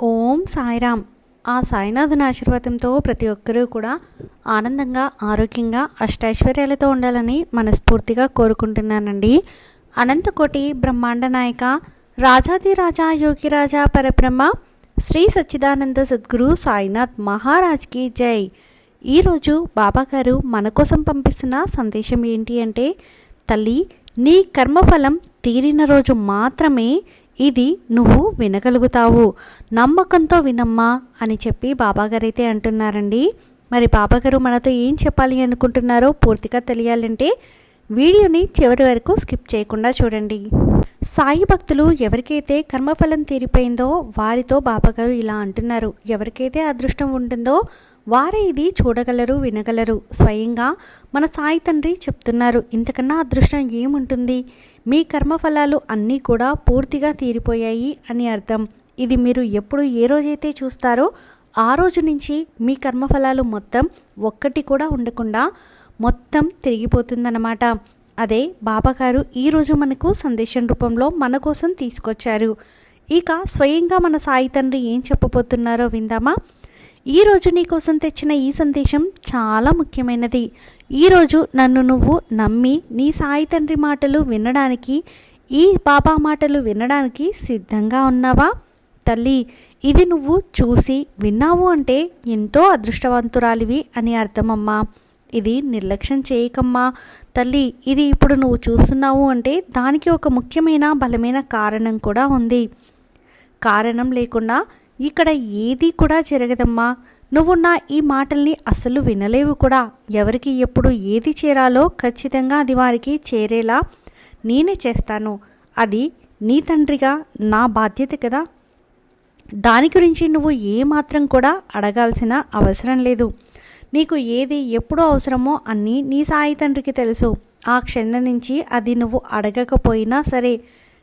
ఓం సాయిరామ్. ఆ సాయినాథుని ఆశీర్వాదంతో ప్రతి ఒక్కరూ కూడా ఆనందంగా ఆరోగ్యంగా అష్టైశ్వర్యాలతో ఉండాలని మనస్ఫూర్తిగా కోరుకుంటున్నానండి. అనంతకోటి బ్రహ్మాండ నాయక రాజాదిరాజా యోగిరాజా పరబ్రహ్మ శ్రీ సచ్చిదానంద సద్గురు సాయినాథ్ మహారాజ్కి జై. ఈరోజు బాబాగారు మన కోసం పంపిస్తున్న సందేశం ఏంటి అంటే తల్లి నీ కర్మఫలం తీరిన రోజు మాత్రమే ఇది నువ్వు వినగలుగుతావు. నమ్మకంతో వినమ్మా అని చెప్పి బాబాగారైతే అంటున్నారండి. మరి బాబాగారు మనతో ఏం చెప్పాలి అనుకుంటున్నారో పూర్తిగా తెలియాలంటే వీడియోని చివరి వరకు స్కిప్ చేయకుండా చూడండి. సాయి భక్తులు ఎవరికైతే కర్మఫలం తీరిపోయిందో వారితో బాబాగారు ఇలా అంటున్నారు. ఎవరికైతే అదృష్టం ఉంటుందో వారే ఇది చూడగలరు వినగలరు. స్వయంగా మన సాయి తండ్రి చెప్తున్నారు ఇంతకన్నా అదృష్టం ఏముంటుంది? మీ కర్మఫలాలు అన్నీ కూడా పూర్తిగా తీరిపోయాయి అని అర్థం. ఇది మీరు ఎప్పుడు ఏ రోజైతే చూస్తారో ఆ రోజు నుంచి మీ కర్మఫలాలు మొత్తం ఒక్కటి కూడా ఉండకుండా మొత్తం తిరిగిపోతుందన్నమాట. అదే బాబాగారు ఈరోజు మనకు సందేశం రూపంలో మన కోసం తీసుకొచ్చారు. ఇక స్వయంగా మన సాయి తండ్రి ఏం చెప్పబోతున్నారో విందామా? ఈరోజు నీకోసం తెచ్చిన ఈ సందేశం చాలా ముఖ్యమైనది. ఈరోజు నన్ను నువ్వు నమ్మి నీ సాయి తండ్రి మాటలు వినడానికి ఈ బాబా మాటలు వినడానికి సిద్ధంగా ఉన్నావా? తల్లి ఇది నువ్వు చూసి విన్నావు అంటే ఎంతో అదృష్టవంతురాలివి అని అర్థమమ్మా. ఇది నిర్లక్ష్యం చేయకమ్మా. తల్లి ఇది ఇప్పుడు నువ్వు చూస్తున్నావు అంటే దానికి ఒక ముఖ్యమైన బలమైన కారణం కూడా ఉంది. కారణం లేకుండా ఇక్కడ ఏది కూడా జరగదమ్మా. నువ్వు నా ఈ మాటల్ని అసలు వినలేవు కూడా. ఎవరికి ఎప్పుడు ఏది చేరాలో ఖచ్చితంగా అది వారికి చేరేలా నేనే చేస్తాను. అది నీ తండ్రిగా నా బాధ్యత కదా. దాని గురించి నువ్వు ఏమాత్రం కూడా అడగాల్సిన అవసరం లేదు. నీకు ఏది ఎప్పుడు అవసరమో అన్నీ నీ సాయి తండ్రికి తెలుసు. ఆ క్షణం నుంచి అది నువ్వు అడగకపోయినా సరే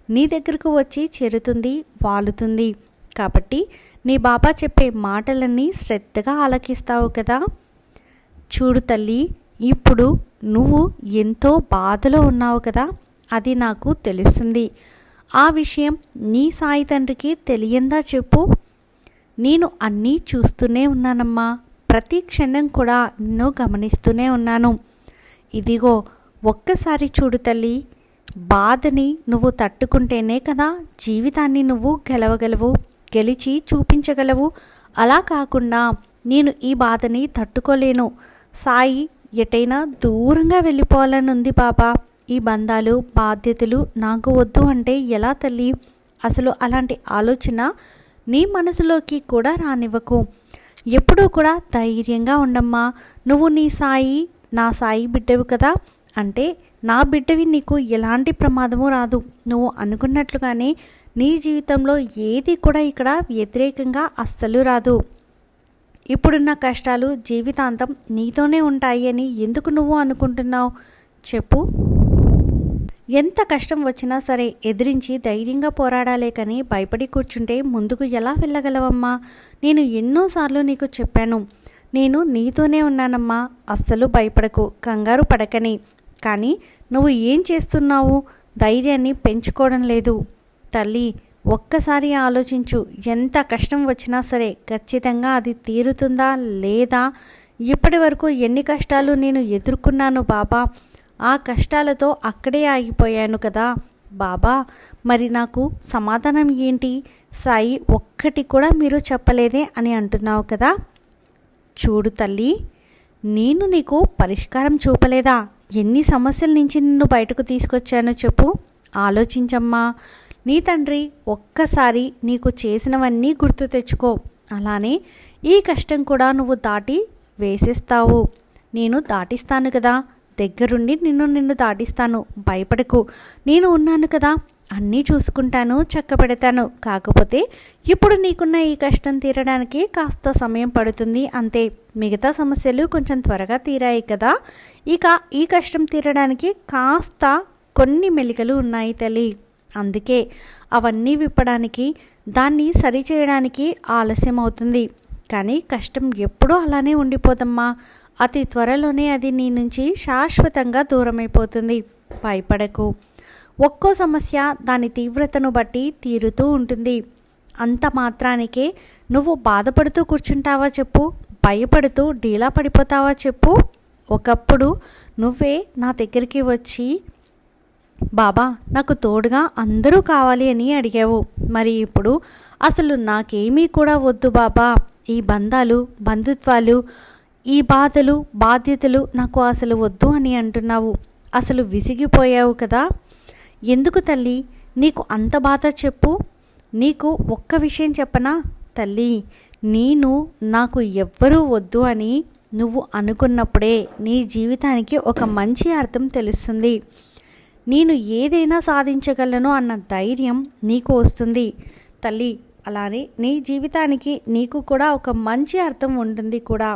నీ దగ్గరకు వచ్చి చేరుతుంది వాలుతుంది. కాబట్టి నీ బాబా చెప్పే మాటలన్నీ శ్రద్ధగా ఆలకిస్తావు కదా. చూడు తల్లి ఇప్పుడు నువ్వు ఎంతో బాధలో ఉన్నావు కదా. అది నాకు తెలుస్తుంది. ఆ విషయం నీ సాయి తండ్రికి తెలియందా చెప్పు. నేను అన్నీ చూస్తూనే ఉన్నానమ్మా. ప్రతి క్షణం కూడా నిన్ను గమనిస్తూనే ఉన్నాను. ఇదిగో ఒక్కసారి చూడు తల్లి బాధని నువ్వు తట్టుకుంటేనే కదా జీవితాన్ని నువ్వు గెలవగలవు. గెలిచి చూపించగలవు. అలా కాకుండా నేను ఈ బాధని తట్టుకోలేను. సాయి ఎటైనా దూరంగా వెళ్ళిపోవాలని ఉంది బాబా. ఈ బంధాలు బాధ్యతలు నాకు వద్దు అంటే ఎలా తల్లి? అసలు అలాంటి ఆలోచన నీ మనసులోకి కూడా రానివ్వకు. ఎప్పుడూ కూడా ధైర్యంగా ఉండమ్మా. నువ్వు నీ సాయి నా సాయి బిడ్డవి కదా. అంటే నా బిడ్డవి నీకు ఎలాంటి ప్రమాదము రాదు. నువ్వు అనుకున్నట్లుగానే నీ జీవితంలో ఏది కూడా ఇక్కడ వ్యతిరేకంగా అస్సలు రాదు. ఇప్పుడున్న కష్టాలు జీవితాంతం నీతోనే ఉంటాయి అని ఎందుకు నువ్వు అనుకుంటున్నావు? చెప్పు. ఎంత కష్టం వచ్చినా సరే ఎదిరించి ధైర్యంగా పోరాడాలే కానీ భయపడి కూర్చుంటే ముందుకు ఎలా వెళ్ళగలవమ్మా? నేను ఎన్నోసార్లు నీకు చెప్పాను. నేను నీతోనే ఉన్నానమ్మా. అస్సలు భయపడకు. కంగారు పడకని. కానీ నువ్వు ఏం చేస్తున్నావు? ధైర్యాన్ని పెంచుకోవడం లేదు. తల్లి ఒక్కసారి ఆలోచించు. ఎంత కష్టం వచ్చినా సరే ఖచ్చితంగా అది తీరుతుందా లేదా? ఇప్పటి వరకు ఎన్ని కష్టాలు నేను ఎదుర్కొన్నాను బాబా? ఆ కష్టాలతో అక్కడే ఆగిపోయాను కదా బాబా. మరి నాకు సమాధానం ఏంటి? సాయి ఒక్కటి కూడా మీరు చెప్పలేదే అని అంటున్నావు కదా? చూడు తల్లి నేను నీకు పరిష్కారం చూపలేదా? ఎన్ని సమస్యల నుంచి నిన్ను బయటకు తీసుకొచ్చానో చెప్పు. ఆలోచించమ్మా. నీ తండ్రి ఒక్కసారి నీకు చేసినవన్నీ గుర్తు తెచ్చుకో. అలానే ఈ కష్టం కూడా నువ్వు దాటి వేసేస్తావు. నేను దాటిస్తాను కదా. దగ్గరుండి నిన్ను నిన్ను దాటిస్తాను. భయపడకు. నేను ఉన్నాను కదా. అన్నీ చూసుకుంటాను చక్కబెడతాను. కాకపోతే ఇప్పుడు నీకున్న ఈ కష్టం తీరడానికి కాస్త సమయం పడుతుంది అంతే. మిగతా సమస్యలు కొంచెం త్వరగా తీరాయి కదా. ఇక ఈ కష్టం తీరడానికి కాస్త కొన్ని మెలికలు ఉన్నాయి తల్లి. అందుకే అవన్నీ విప్పడానికి దాన్ని సరిచేయడానికి ఆలస్యం అవుతుంది కానీ కష్టం ఎప్పుడూ అలానే ఉండిపోదమ్మా. అతి త్వరలోనే అది నీ నుంచి శాశ్వతంగా దూరమైపోతుంది. భయపడకు. ఒక్కో సమస్య దాని తీవ్రతను బట్టి తీరుతూ ఉంటుంది. అంత మాత్రానికే నువ్వు బాధపడుతూ కూర్చుంటావా చెప్పు? భయపడుతూ డీలా పడిపోతావా చెప్పు? ఒకప్పుడు నువ్వే నా దగ్గరికి వచ్చి బాబా నాకు తోడుగా అందరూ కావాలి అని అడిగావు. మరి ఇప్పుడు అసలు నాకేమీ కూడా వద్దు బాబా. ఈ బంధాలు బంధుత్వాలు ఈ బాధలు బాధ్యతలు నాకు అసలు వద్దు అని అంటున్నావు. అసలు విసిగిపోయావు కదా. ఎందుకు తల్లి? నీకు అంత బాధ చెప్పు. నీకు ఒక్క విషయం చెప్పనా? తల్లి నేను నాకు ఎవ్వరూ వద్దు అని నువ్వు అనుకున్నప్పుడే నీ జీవితానికి ఒక మంచి అర్థం తెలుస్తుంది. నేను ఏదైనా సాధించగలను అన్న ధైర్యం నీకు వస్తుంది. తల్లి అలానే నీ జీవితానికి నీకు కూడా ఒక మంచి అర్థం ఉంటుంది కూడా.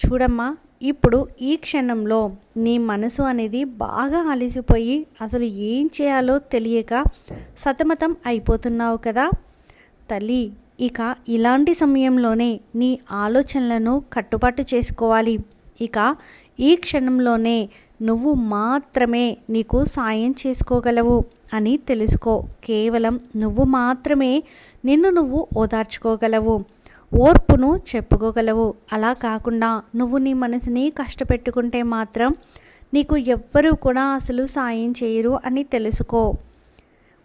చూడమ్మా ఇప్పుడు ఈ క్షణంలో నీ మనసు అనేది బాగా అలసిపోయి అసలు ఏం చేయాలో తెలియక సతమతం అయిపోతున్నావు కదా. తల్లి ఇక ఇలాంటి సమయంలోనే నీ ఆలోచనలను కట్టుబాటు చేసుకోవాలి. ఇక ఈ క్షణంలోనే నువ్వు మాత్రమే నీకు సాయం చేసుకోగలవు అని తెలుసుకో. కేవలం నువ్వు మాత్రమే నిన్ను నువ్వు ఓదార్చుకోగలవు ఓర్పును చెప్పుకోగలవు. అలా కాకుండా నువ్వు నీ మనసుని కష్టపెట్టుకుంటే మాత్రం నీకు ఎవ్వరూ కూడా అసలు సాయం చేయరు అని తెలుసుకో.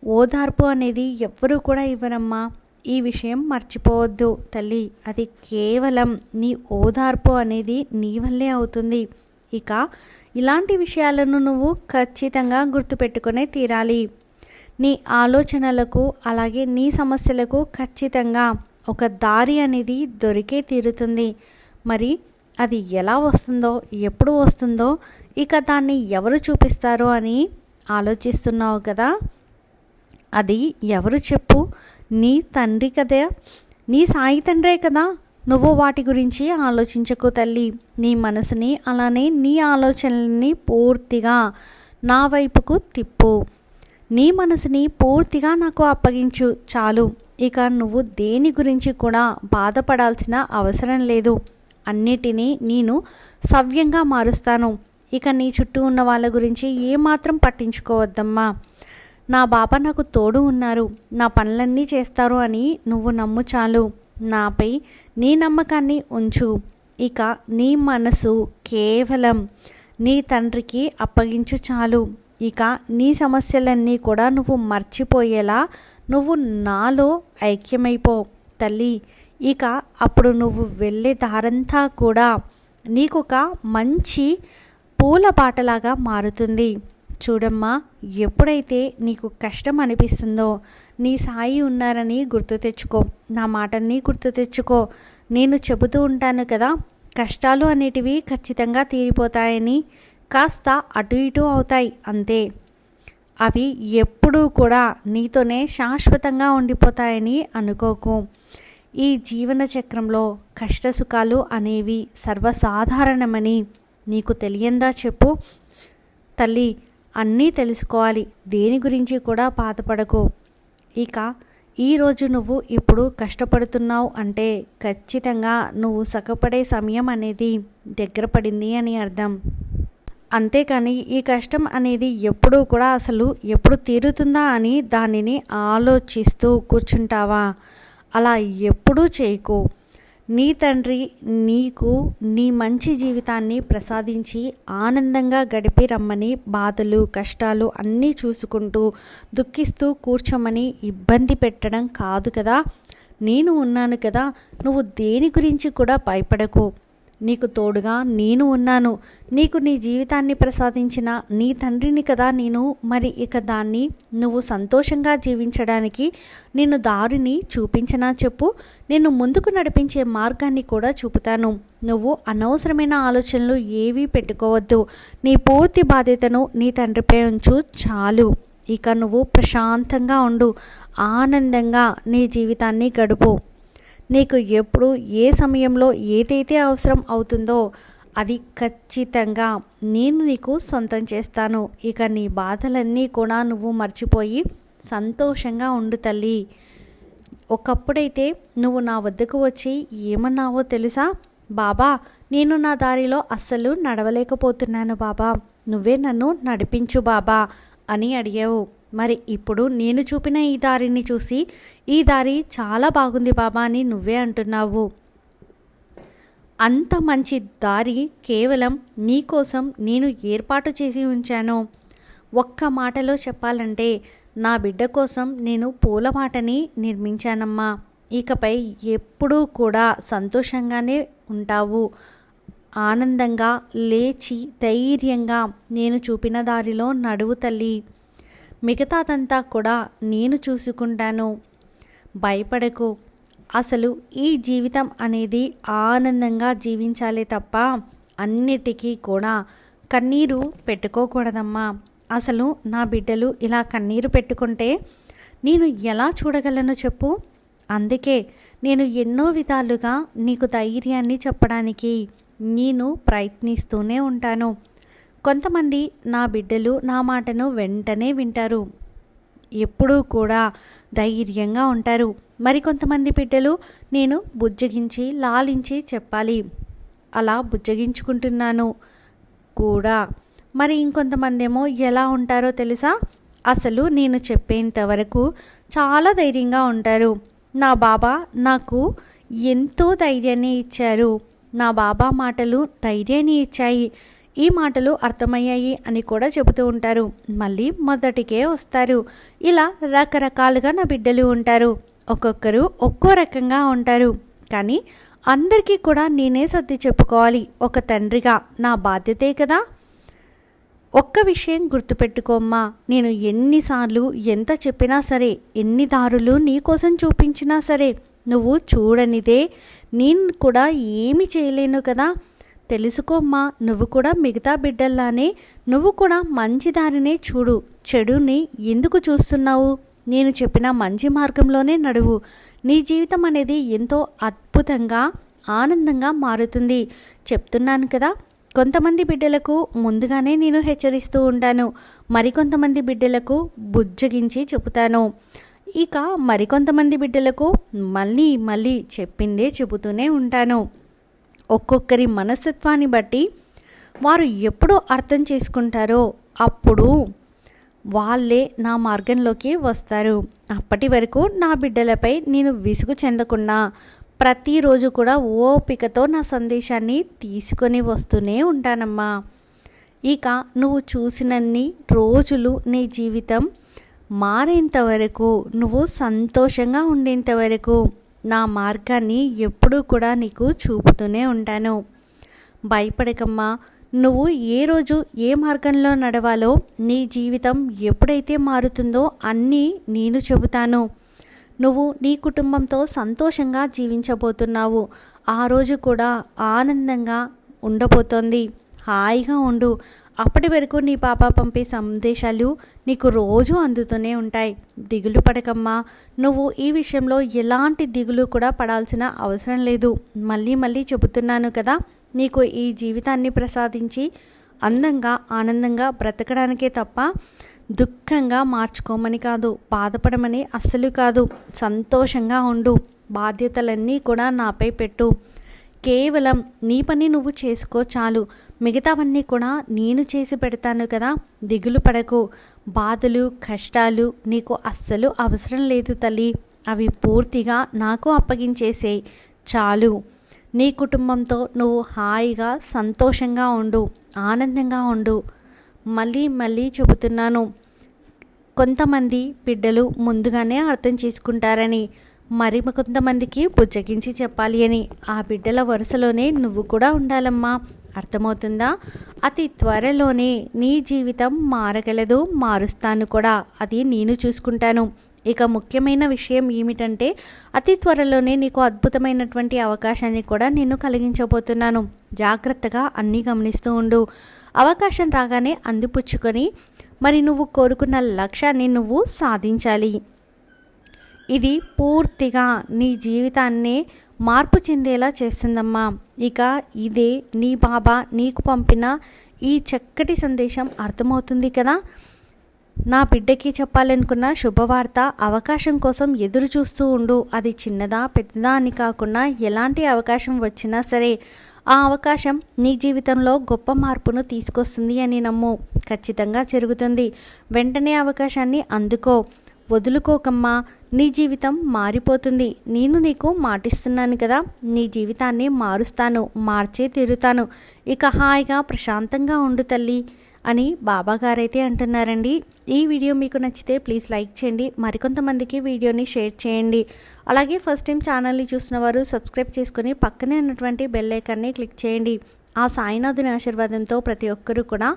ఓదార్పు అనేది ఎవ్వరూ కూడా ఇవ్వరమ్మా. ఈ విషయం మర్చిపోవద్దు తల్లి. అది కేవలం నీ ఓదార్పు అనేది నీ వల్లే అవుతుంది. ఇక ఇలాంటి విషయాలను నువ్వు ఖచ్చితంగా గుర్తుపెట్టుకునే తీరాలి. నీ ఆలోచనలకు అలాగే నీ సమస్యలకు ఖచ్చితంగా ఒక దారి అనేది దొరికే తీరుతుంది. మరి అది ఎలా వస్తుందో ఎప్పుడు వస్తుందో ఇక దాన్ని ఎవరు చూపిస్తారో అని ఆలోచిస్తున్నావు కదా? అది ఎవరు చెప్పు? నీ తండ్రి కదా? నీ సాయి తండ్రే కదా? నువ్వు వాటి గురించి ఆలోచించకు తల్లి. నీ మనసుని అలానే నీ ఆలోచనల్ని పూర్తిగా నా వైపుకు తిప్పు. నీ మనసుని పూర్తిగా నాకు అప్పగించు చాలు. ఇక నువ్వు దేని గురించి కూడా బాధపడాల్సిన అవసరం లేదు. అన్నిటినీ నేను సవ్యంగా మారుస్తాను. ఇక నీ చుట్టూ ఉన్న వాళ్ళ గురించి ఏమాత్రం పట్టించుకోవద్దమ్మా. నా బాబా నాకు తోడు ఉన్నారు. నా పనులన్నీ చేస్తారు అని నువ్వు నమ్ము చాలు. నాపై నీ నమ్మకాన్ని ఉంచు. ఇక నీ మనసు కేవలం నీ తండ్రికి అప్పగించు చాలు. ఇక నీ సమస్యలన్నీ కూడా నువ్వు మర్చిపోయేలా నువ్వు నాలో ఐక్యమైపో తల్లి. ఇక అప్పుడు నువ్వు వెళ్ళే దారంతా కూడా నీకొక మంచి పూల పాటలాగా మారుతుంది. చూడమ్మా ఎప్పుడైతే నీకు కష్టం అనిపిస్తుందో నీ సాయి ఉన్నారని గుర్తు తెచ్చుకో. నా మాటల్ని గుర్తు తెచ్చుకో. నేను చెబుతూ ఉంటాను కదా కష్టాలు అనేటివి ఖచ్చితంగా తీరిపోతాయని కాస్త అటు ఇటు అవుతాయి అంతే. అవి ఎప్పుడూ కూడా నీతోనే శాశ్వతంగా ఉండిపోతాయని అనుకోకు. ఈ జీవన చక్రంలో కష్టసుఖాలు అనేవి సర్వసాధారణమని నీకు తెలియందా చెప్పు. తల్లి అన్నీ తెలుసుకోవాలి. దేని గురించి కూడా బాధపడకు. ఇక ఈరోజు నువ్వు ఇప్పుడు కష్టపడుతున్నావు అంటే ఖచ్చితంగా నువ్వు సగపడే సమయం అనేది దగ్గర పడింది అని అర్థం. అంతేకాని ఈ కష్టం అనేది ఎప్పుడూ కూడా అసలు ఎప్పుడు తీరుతుందా అని దానిని ఆలోచిస్తూ కూర్చుంటావా? అలా ఎప్పుడూ చేయకు. నీ తండ్రి నీకు నీ మంచి జీవితాన్ని ప్రసాదించి ఆనందంగా గడిపి రమ్మని బాధలు కష్టాలు అన్నీ చూసుకుంటూ దుఃఖిస్తూ కూర్చోమని ఇబ్బంది పెట్టడం కాదు కదా. నేను ఉన్నాను కదా. నువ్వు దేని గురించి కూడా భయపడకు. నీకు తోడుగా నేను ఉన్నాను. నీకు నీ జీవితాన్ని ప్రసాదించిన నీ తండ్రిని కదా నేను. మరి ఇక దాన్ని నువ్వు సంతోషంగా జీవించడానికి నేను దారిని చూపించనా చెప్పు. నేను ముందుకు నడిపించే మార్గాన్ని కూడా చూపుతాను. నువ్వు అనవసరమైన ఆలోచనలు ఏవీ పెట్టుకోవద్దు. నీ పూర్తి బాధ్యతను నీ తండ్రిపై ఉంచు చాలు. ఇక నువ్వు ప్రశాంతంగా ఉండు. ఆనందంగా నీ జీవితాన్ని గడుపు. నీకు ఎప్పుడు ఏ సమయంలో ఏదైతే అవసరం అవుతుందో అది ఖచ్చితంగా నేను నీకు సొంతం చేస్తాను. ఇక నీ బాధలన్నీ కూడా నువ్వు మర్చిపోయి సంతోషంగా ఉండు తల్లి. ఒకప్పుడైతే నువ్వు నా వద్దకు వచ్చి ఏమన్నావో తెలుసా? బాబా నేను నా దారిలో అస్సలు నడవలేకపోతున్నాను బాబా. నువ్వే నన్ను నడిపించు బాబా అని అడిగావు. మరి ఇప్పుడు నేను చూపిన ఈ దారిని చూసి ఈ దారి చాలా బాగుంది బాబా అని నువ్వే అంటున్నావు. అంత మంచి దారి కేవలం నీకోసం నేను ఏర్పాటు చేసి ఉంచాను. ఒక్క మాటలో చెప్పాలంటే నా బిడ్డ కోసం నేను పూలమాటని నిర్మించానమ్మా. ఇకపై ఎప్పుడూ కూడా సంతోషంగానే ఉంటావు. ఆనందంగా లేచి ధైర్యంగా నేను చూపిన దారిలో నడువు తల్లి. మిగతాదంతా కూడా నేను చూసుకుంటాను. భయపడకు. అసలు ఈ జీవితం అనేది ఆనందంగా జీవించాలి తప్ప అన్నిటికీ కూడా కన్నీరు పెట్టుకోకూడదమ్మా. అసలు నా బిడ్డలు ఇలా కన్నీరు పెట్టుకుంటే నేను ఎలా చూడగలను చెప్పు? అందుకే నేను ఎన్నో విధాలుగా నీకు ధైర్యాన్ని చెప్పడానికి నేను ప్రయత్నిస్తూనే ఉంటాను. కొంతమంది నా బిడ్డలు నా మాటను వెంటనే వింటారు. ఎప్పుడూ కూడా ధైర్యంగా ఉంటారు. మరికొంతమంది బిడ్డలు నేను బుజ్జగించి లాలించి చెప్పాలి. అలా బుజ్జగించుకుంటున్నాను కూడా. మరి ఇంకొంతమంది ఏమో ఎలా ఉంటారో తెలుసా? అసలు నేను చెప్పేంత వరకు చాలా ధైర్యంగా ఉంటారు. నా బాబా నాకు ఎంతో ధైర్యాన్ని ఇచ్చారు. నా బాబా మాటలు ధైర్యాన్ని ఇచ్చాయి. ఈ మాటలు అర్థమయ్యాయి అని కూడా చెబుతూ ఉంటారు. మళ్ళీ మొదటికే వస్తారు. ఇలా రకరకాలుగా నా బిడ్డలు ఉంటారు. ఒక్కొక్కరు ఒక్కో రకంగా ఉంటారు. కానీ అందరికీ కూడా నేనే సర్ది చెప్పుకోవాలి. ఒక తండ్రిగా నా బాధ్యతే కదా? ఒక్క విషయం గుర్తుపెట్టుకోమ్మా. నేను ఎన్నిసార్లు ఎంత చెప్పినా సరే ఎన్ని దారులు నీకోసం చూపించినా సరే నువ్వు చూడనిదే. నేను కూడా ఏమి చేయలేను కదా? తెలుసుకోమ్మా నువ్వు కూడా మిగతా బిడ్డల్లానే నువ్వు కూడా మంచి దారినే చూడు. చెడుని ఎందుకు చూస్తున్నావు? నేను చెప్పిన మంచి మార్గంలోనే నడువు. నీ జీవితం అనేది ఎంతో అద్భుతంగా ఆనందంగా మారుతుంది. చెప్తున్నాను కదా కొంతమంది బిడ్డలకు ముందుగానే నేను హెచ్చరిస్తూ ఉంటాను. మరికొంతమంది బిడ్డలకు బుజ్జగించి చెబుతాను. ఇక మరికొంతమంది బిడ్డలకు మళ్ళీ మళ్ళీ చెప్పిందే చెబుతూనే ఉంటాను. ఒక్కొక్కరి మనస్తత్వాన్ని బట్టి వారు ఎప్పుడు అర్థం చేసుకుంటారో అప్పుడు వాళ్ళే నా మార్గంలోకి వస్తారు. అప్పటి వరకు నా బిడ్డలపై నేను విసుగు చెందకుండా ప్రతిరోజు కూడా ఓపికతో నా సందేశాన్ని తీసుకొని వస్తూనే ఉంటానమ్మా. ఇక నువ్వు చూసినన్ని రోజులు నీ జీవితం మారేంత వరకు నువ్వు సంతోషంగా ఉండేంత వరకు నా మార్గాన్ని ఎప్పుడూ కూడా నీకు చూపుతూనే ఉంటాను. భయపడకమ్మా. నువ్వు ఏ రోజు ఏ మార్గంలో నడవాలో నీ జీవితం ఎప్పుడైతే మారుతుందో అన్నీ నేను చెబుతాను. నువ్వు నీ కుటుంబంతో సంతోషంగా జీవించబోతున్నావు. ఆ రోజు కూడా ఆనందంగా ఉండబోతోంది. హాయిగా ఉండు. అప్పటి వరకు నీ పాప పంపే సందేశాలు నీకు రోజు అందుతూనే ఉంటాయి. దిగులు పడకమ్మా. నువ్వు ఈ విషయంలో ఎలాంటి దిగులు కూడా పడాల్సిన అవసరం లేదు. మళ్ళీ మళ్ళీ చెబుతున్నాను కదా నీకు ఈ జీవితాన్ని ప్రసాదించి అందంగా ఆనందంగా బ్రతకడానికే తప్ప దుఃఖంగా మార్చుకోమని కాదు బాధపడమని అస్సలు కాదు. సంతోషంగా ఉండు. బాధ్యతలన్నీ కూడా నాపై పెట్టు. కేవలం నీ పని నువ్వు చేసుకో చాలు. మిగతావన్నీ కూడా నేను చేసి పెడతాను కదా దిగులు పడకు. బాధలు కష్టాలు నీకు అస్సలు అవసరం లేదు తల్లి. అవి పూర్తిగా నాకు అప్పగించేసే చాలు. నీ కుటుంబంతో నువ్వు హాయిగా సంతోషంగా ఉండు ఆనందంగా ఉండు. మళ్ళీ మళ్ళీ చెబుతున్నాను. కొంతమంది బిడ్డలు ముందుగానే అర్థం చేసుకుంటారని. మరి కొంతమందికి బుజ్జగించి చెప్పాలి అని. ఆ బిడ్డల వరుసలోనే నువ్వు కూడా ఉండాలమ్మా. అర్థమవుతుందా? అతి త్వరలోనే నీ జీవితం మారగలదు మారుస్తాను కూడా. అది నేను చూసుకుంటాను. ఇక ముఖ్యమైన విషయం ఏమిటంటే అతి త్వరలోనే నీకు అద్భుతమైనటువంటి అవకాశాన్ని కూడా నేను కలిగించబోతున్నాను. జాగ్రత్తగా అన్నీ గమనిస్తూ ఉండు. అవకాశం రాగానే అందిపుచ్చుకొని మరి నువ్వు కోరుకున్న లక్ష్యాన్ని నువ్వు సాధించాలి. ఇది పూర్తిగా నీ జీవితాన్నే మార్పు చెందేలా చేస్తుందమ్మా. ఇక ఇదే నీ బాబా నీకు పంపిన ఈ చక్కటి సందేశం అర్థమవుతుంది కదా? నా బిడ్డకి చెప్పాలనుకున్న శుభవార్త అవకాశం కోసం ఎదురు చూస్తూ ఉండు. అది చిన్నదా పెద్దదా అని కాకుండా ఎలాంటి అవకాశం వచ్చినా సరే ఆ అవకాశం నీ జీవితంలో గొప్ప మార్పును తీసుకొస్తుంది అని నమ్ము. ఖచ్చితంగా జరుగుతుంది. వెంటనే అవకాశాన్ని అందుకో. వదులుకోకమ్మా నీ జీవితం మారిపోతుంది. నేను నీకు మాటిస్తున్నాను కదా నీ జీవితాన్ని మారుస్తాను మార్చే తీరుతాను. ఇక హాయిగా ప్రశాంతంగా ఉండు తల్లి అని బాబాగారైతే అంటున్నారండి. ఈ వీడియో మీకు నచ్చితే ప్లీజ్ లైక్ చేయండి. మరికొంతమందికి వీడియోని షేర్ చేయండి. అలాగే ఫస్ట్ టైం ఛానల్ని చూసిన వారు సబ్స్క్రైబ్ చేసుకుని పక్కనే ఉన్నటువంటి బెల్ ఐకాన్ని క్లిక్ చేయండి. ఆ సాయినాథుని ఆశీర్వాదంతో ప్రతి ఒక్కరూ కూడా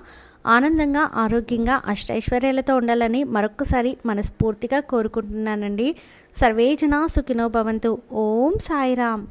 ఆనందంగా ఆరోగ్యంగా అష్టైశ్వర్యాలతో ఉండాలని మరొక్కసారి మనస్ఫూర్తిగా కోరుకుంటున్నానండి. సర్వేజన సుఖినో భవంతు. ఓం సాయిరామ్.